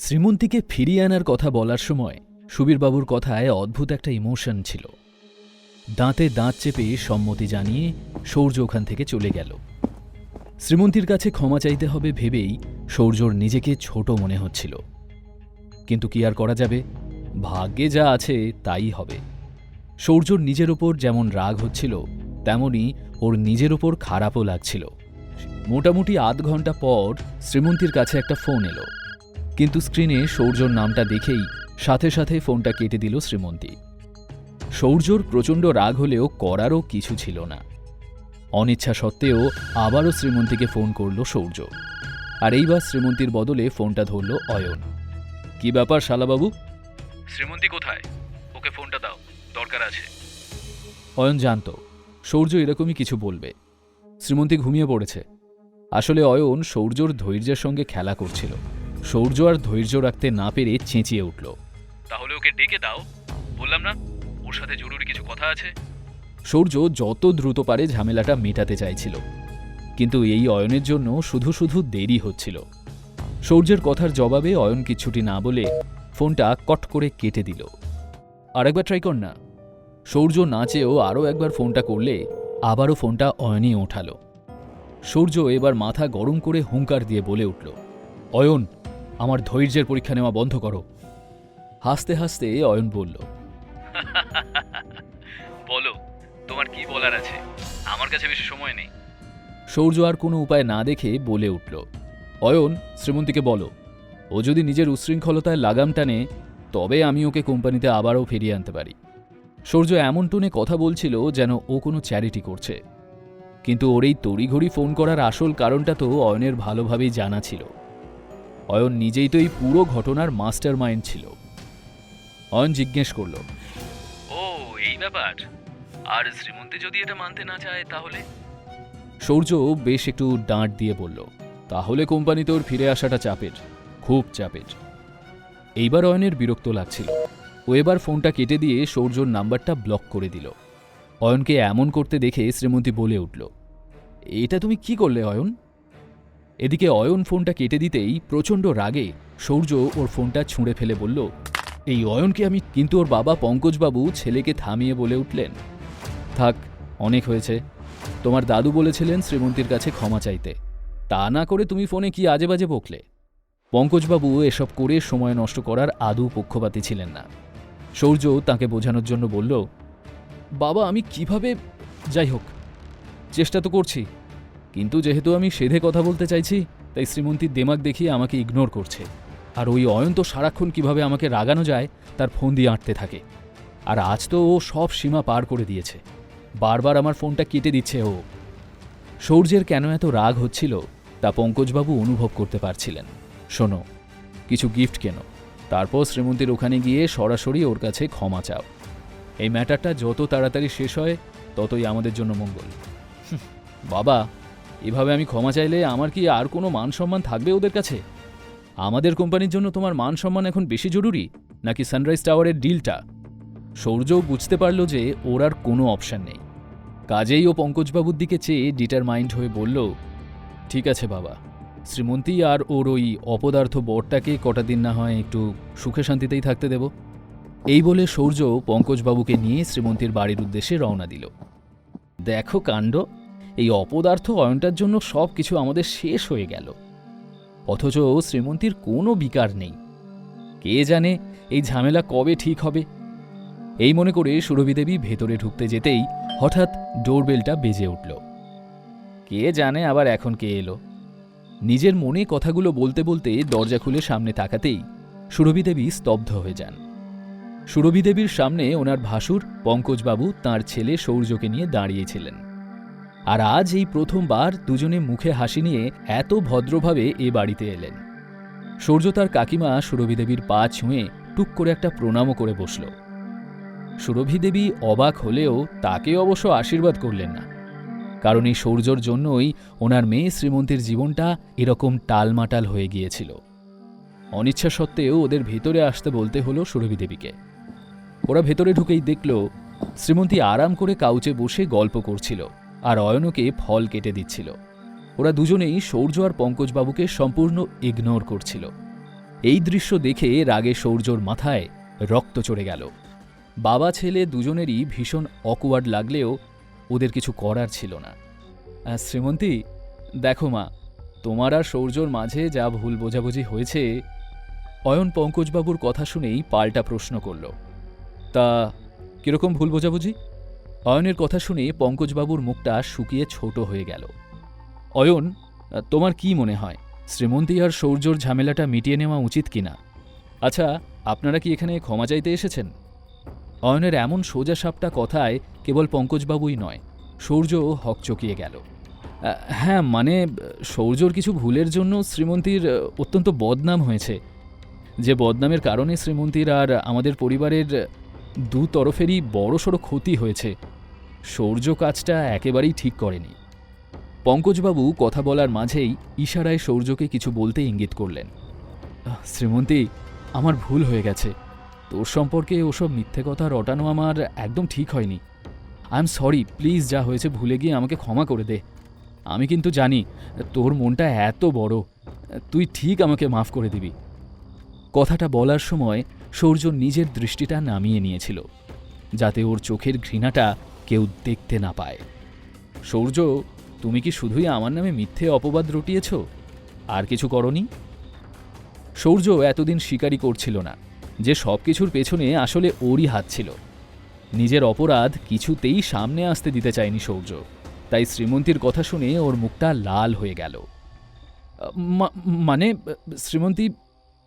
শ্রীমন্তীকে ফিরিয়ে আনার কথা বলার সময় সুবীরবাবুর কথায় অদ্ভুত একটা ইমোশন ছিল। দাঁতে দাঁত চেপে সম্মতি জানিয়ে সৌর্য ওখান থেকে চলে গেল। শ্রীমন্তীর কাছে ক্ষমা চাইতে হবে ভেবেই সৌর্যর নিজেকে ছোট মনে হচ্ছিল। কিন্তু কি আর করা যাবে? ভাগ্যে যা আছে তাই হবে। সৌর্যর নিজের ওপর যেমন রাগ হচ্ছিল, তেমনি ওর নিজের ওপর খারাপও লাগছিল। মোটামুটি আধ ঘণ্টা পর শ্রীমন্তীর কাছে একটা ফোন এলো। কিন্তু স্ক্রিনে সৌর্যর নামটা দেখেই সাথে সাথে ফোনটা কেটে দিল শ্রীমন্তী। সৌর্যর প্রচণ্ড রাগ হলেও করারও কিছু ছিল না। অনিচ্ছা সত্ত্বেও আবারও শ্রীমন্তীকে ফোন করল সৌর্য। আর এইবার শ্রীমন্তীর বদলে ফোনটা ধরল অয়ন। কি ব্যাপার শালাবাবু? শ্রীমন্তী কোথায়? ওকে ফোনটা দাও দরকার আছে। অয়ন জানত সৌর্য এরকমই কিছু বলবে। শ্রীমন্তী ঘুমিয়ে পড়েছে। আসলে অয়ন সৌর্যর ধৈর্যের সঙ্গে খেলা করছিল। সৌর্য আর ধৈর্য রাখতে না পেরে চেঁচিয়ে উঠল। তাহলে ওকে ডেকে দাও। বললাম না ওর সাথে জরুরি কিছু কথা আছে? সৌর্য যত দ্রুত পারে ঝামেলাটা মেটাতে চাইছিল। কিন্তু এই অয়নের জন্য শুধু শুধু দেরি হচ্ছিল। সৌর্যের কথার জবাবে অয়ন কিছুটি না বলে ফোনটা কট করে কেটে দিল। আরেকবার ট্রাই কর না। সৌর্য নাচেও আরও একবার ফোনটা করলে আবারও ফোনটা অয়নই ওঠালো। সূর্য এবার মাথা গরম করে হুঙ্কার দিয়ে বলে উঠল অয়ন আমার ধৈর্যের পরীক্ষা নেওয়া বন্ধ করো। হাসতে হাসতে অয়ন বলল বলো তোমার কি বলার আছে? আমার কাছে বেশি সময় নেই। সৌর্য আর কোনো উপায় না দেখে বলে উঠল অয়ন শ্রীমন্তীকে বলো ও যদি নিজের উশৃঙ্খলতায় লাগাম টানে তবে আমি ওকে কোম্পানিতে আবারও ফিরিয়ে আনতে পারি। সৌর্য এমন টোনে কথা বলছিল যেন ও কোনো চ্যারিটি করছে। কিন্তু ওর এই তড়িঘড়ি ফোন করার আসল কারণটা তো অয়নের ভালোভাবেই জানা ছিল। অয়ন নিজেই তো এই পুরো ঘটনার মাস্টার মাইন্ড ছিল। অয়ন জিজ্ঞেস করল ও এই ব্যাপার। আর শ্রীমন্তী যদি এটা মানতে না চায় তাহলে? সৌর্য বেশ একটু ডাঁট দিয়ে বলল তাহলে কোম্পানিতে ওর ফিরে আসাটা চাপের খুব চাপের। এইবার অয়নের বিরক্ত লাগছিল। ও এবার ফোনটা কেটে দিয়ে সৌর্যর নাম্বারটা ব্লক করে দিল। অয়নকে এমন করতে দেখে শ্রীমন্তী বলে উঠল এটা তুমি কি করলে অয়ন? এদিকে অয়ন ফোনটা কেটে দিতেই প্রচণ্ড রাগে সৌর্য ওর ফোনটা ছুঁড়ে ফেলে বলল, এই অয়নকে আমি কিন্তু ওর বাবা পঙ্কজবাবু ছেলেকে থামিয়ে বলে উঠলেন। থাক, অনেক হয়েছে। তোমার দাদু বলেছিলেন শ্রীমন্তীর কাছে ক্ষমা চাইতে। তা না করে তুমি ফোনে কি আজে বাজে বকলে? পঙ্কজবাবু এসব করে সময় নষ্ট করার আদৌ পক্ষপাতী ছিলেন না। সৌর্য তাকে বোঝানোর জন্য বলল, বাবা, আমি কীভাবে, যাই হোক, চেষ্টা তো করছি। কিন্তু যেহেতু আমি সেধে কথা বলতে চাইছি, তাই শ্রীমন্তীর দেমাগ দেখিয়ে আমাকে ইগনোর করছে। আর ওই অয়ন্ত সারাক্ষণ কীভাবে আমাকে রাগানো যায়, তার ফোন দিয়ে আঁটতে থাকে। আর আজ তো ও সব সীমা পার করে দিয়েছে। বারবার আমার ফোনটা কেটে দিচ্ছে ও। সৌর্যের কেন এত রাগ হচ্ছিল, তা পঙ্কজবাবু অনুভব করতে পারছিলেন। শোনো, কিছু গিফট কেন। তারপর শ্রীমন্তীর ওখানে গিয়ে সরাসরি ওর কাছে ক্ষমা চাও। এই ম্যাটারটা যত তাড়াতাড়ি শেষ হয়, ততই আমাদের জন্য মঙ্গল। বাবা এভাবে আমি ক্ষমা চাইলে আমার কি আর কোনো মান সম্মান থাকবে ওদের কাছে? আমাদের কোম্পানির জন্য তোমার মান সম্মান এখন বেশি জরুরি, নাকি সানরাইজ টাওয়ারের ডিলটা সৌর্য বুঝতে পারল যে ওর আর কোনো অপশন নেই। কাজেই ও পঙ্কজবাবুর দিকে চেয়ে ডিটারমাইন্ড হয়ে বলল, ঠিক আছে বাবা, শ্রীমন্তী আর ওর ওই অপদার্থ বরটাকে কটা দিন না হয় একটু সুখে শান্তিতেই থাকতে দেব। এই বলে সৌর্য পঙ্কজবাবুকে নিয়ে শ্রীমন্তীর বাড়ির উদ্দেশ্যে রওনা দিল। দেখো কাণ্ড এই অপদার্থ অয়নটার জন্য সব কিছু আমাদের শেষ হয়ে গেল। অথচ শ্রীমন্তীর কোনো বিকার নেই। কে জানে এই ঝামেলা কবে ঠিক হবে? এই মনে করে সুরভিদেবী ভেতরে ঢুকতে যেতেই হঠাৎ ডোরবেলটা বেজে উঠল। কে জানে আবার এখন কে এলো? নিজের মনে কথাগুলো বলতে বলতে দরজা খুলে সামনে তাকাতেই সুরভিদেবী স্তব্ধ হয়ে যান। সুরভিদেবীর সামনে ওনার ভাসুর, পঙ্কজবাবু, তার ছেলে সৌর্যকে নিয়ে দাঁড়িয়েছিলেন আর আজ এই প্রথমবার দুজনে মুখে হাসি নিয়ে এত ভদ্রভাবে এ বাড়িতে এলেন। সূর্য তার কাকিমা সুরভিদেবীর পা ছুঁয়ে টুক করে একটা প্রণামও করে বসল। সুরভিদেবী অবাক হলেও তাকে অবশ্য আশীর্বাদ করলেন না। কারণ এই সৌর্যর জন্যই ওনার মেয়ে শ্রীমন্তীর জীবনটা এরকম টালমাটাল হয়ে গিয়েছিল। অনিচ্ছা সত্ত্বেও ওদের ভেতরে আসতে বলতে হলো সুরভিদেবীকে ওরা ভেতরে ঢুকেই দেখল, শ্রীমন্তী আরাম করে কাউচে বসে গল্প করছিল। আর অয়নকে ফল কেটে দিচ্ছিল। ওরা দুজনেই সৌর্য আর পঙ্কজবাবুকে সম্পূর্ণ ইগনোর করছিল। এই দৃশ্য দেখে রাগে সৌর্যর মাথায় রক্ত চড়ে গেল। বাবা ছেলে দুজনেরই ভীষণ অকওয়ার্ড লাগলেও ওদের কিছু করার ছিল না। শ্রীমন্তী, দেখো মা, তোমার আর সৌর্যর মাঝে যা ভুল বোঝাবুঝি হয়েছে, অয়ন পঙ্কজবাবুর কথা শুনেই পাল্টা প্রশ্ন করল। তা কীরকম ভুল বোঝাবুঝি? অয়নের কথা শুনে পঙ্কজবাবুর মুখটা শুকিয়ে ছোট হয়ে গেল। অয়ন, তোমার কি মনে হয়, শ্রীমন্তী আর সৌর্যর ঝামেলাটা মিটিয়ে নেওয়া উচিত কিনা? আচ্ছা আপনারা কি এখানে ক্ষমা চাইতে এসেছেন? অয়নের এমন সোজা সাপটা কথায় কেবল পঙ্কজবাবুই নয়, সৌর্যও হকচকিয়ে গেল। হ্যাঁ মানে সৌর্যর কিছু ভুলের জন্য শ্রীমন্তীর অত্যন্ত বদনাম হয়েছে। যে বদনামের কারণে শ্রীমন্তীর আর আমাদের পরিবারের দু তরফেরই বড়সড় ক্ষতি হয়েছে। সৌর্য কাজটা একেবারেই ঠিক করেনি। পঙ্কজবাবু কথা বলার মাঝেই ইশারায় সৌর্যকে কিছু বলতে ইঙ্গিত করলেন। শ্রীমন্তী, আমার ভুল হয়ে গেছে। তোর সম্পর্কে ওসব মিথ্যে কথা রটানো আমার একদম ঠিক হয়নি। আই এম সরি প্লিজ যা হয়েছে ভুলে গিয়ে আমাকে ক্ষমা করে দে। আমি কিন্তু জানি তোর মনটা এত বড়, তুই ঠিক আমাকে মাফ করে দিবি। কথাটা বলার সময় সৌর্য নিজের দৃষ্টিটা নামিয়ে নিয়েছিল, যাতে ওর চোখের ঘৃণাটা কেউ দেখতে না পায়। সৌর্য, তুমি কি শুধুই আমার নামে মিথ্যে অপবাদ রটিয়েছ? আর কিছু করনি? সৌর্য এতদিন স্বীকারই করছিল না। যে সব কিছুর পেছনে আসলে ওরই হাত ছিল। নিজের অপরাধ কিছুতেই সামনে আসতে দিতে চায়নি সৌর্য। তাই শ্রীমন্তীর কথা শুনে ওর মুখটা লাল হয়ে গেল। মানে শ্রীমন্তী,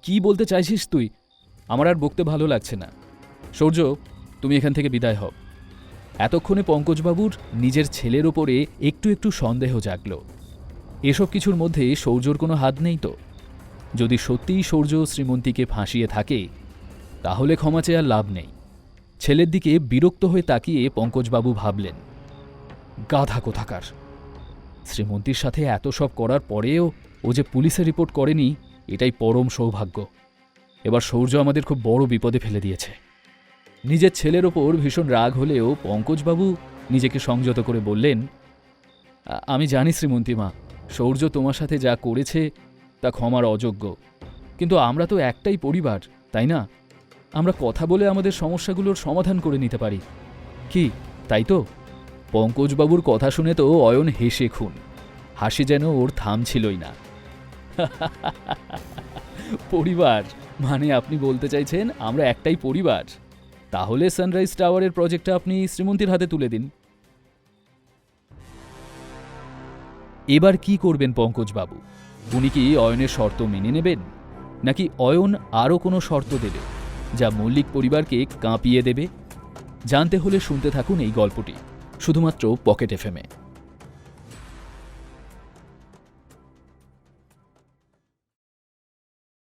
কি বলতে চাইছিস তুই? আমার আর বকতে ভালো লাগছে না। সৌর্য, তুমি এখান থেকে বিদায় হও। এতক্ষণে পঙ্কজবাবুর নিজের ছেলের ওপরে একটু একটু সন্দেহ জাগল। এসব কিছুর মধ্যে সৌর্যর কোনো হাত নেই তো। যদি সত্যিই সৌর্য শ্রীমন্তীকে ফাঁসিয়ে থাকে, তাহলে ক্ষমা চেয়ে আর লাভ নেই। ছেলের দিকে বিরক্ত হয়ে তাকিয়ে পঙ্কজবাবু ভাবলেন, গাধা কোথাকার! শ্রীমন্তীর সাথে এত সব করার পরেও ও যে পুলিশে রিপোর্ট করেনি, এটাই পরম সৌভাগ্য। এবার সৌর্য আমাদের খুব বড় বিপদে ফেলে দিয়েছে। নিজের ছেলের ওপর ভীষণ রাগ হলেও পঙ্কজবাবু নিজেকে সংযত করে বললেন আমি জানি শ্রীমন্তীমা সৌর্য তোমার সাথে যা করেছে তা ক্ষমার অযোগ্য। কিন্তু আমরা তো একটাই পরিবার, তাই না? আমরা কথা বলে আমাদের সমস্যাগুলোর সমাধান করে নিতে পারি। কি, তাই তো? পঙ্কজবাবুর কথা শুনে তো অয়ন হেসে খুন। হাসি যেন ওর থাম ছিলই না। পরিবার মানে আপনি বলতে চাইছেন আমরা একটাই পরিবার? তাহলে সানরাইজ টাওয়ারের প্রজেক্টটা আপনি শ্রীমন্তীর হাতে তুলে দিন। এবার কি করবেন পঙ্কজবাবু? উনি কি অয়নের শর্ত মেনে নেবেন? নাকি অয়ন আরও কোনো শর্ত দেবে, যা মল্লিক পরিবারকে কাঁপিয়ে দেবে? জানতে হলে শুনতে থাকুন এই গল্পটি, শুধুমাত্র পকেট এফএমে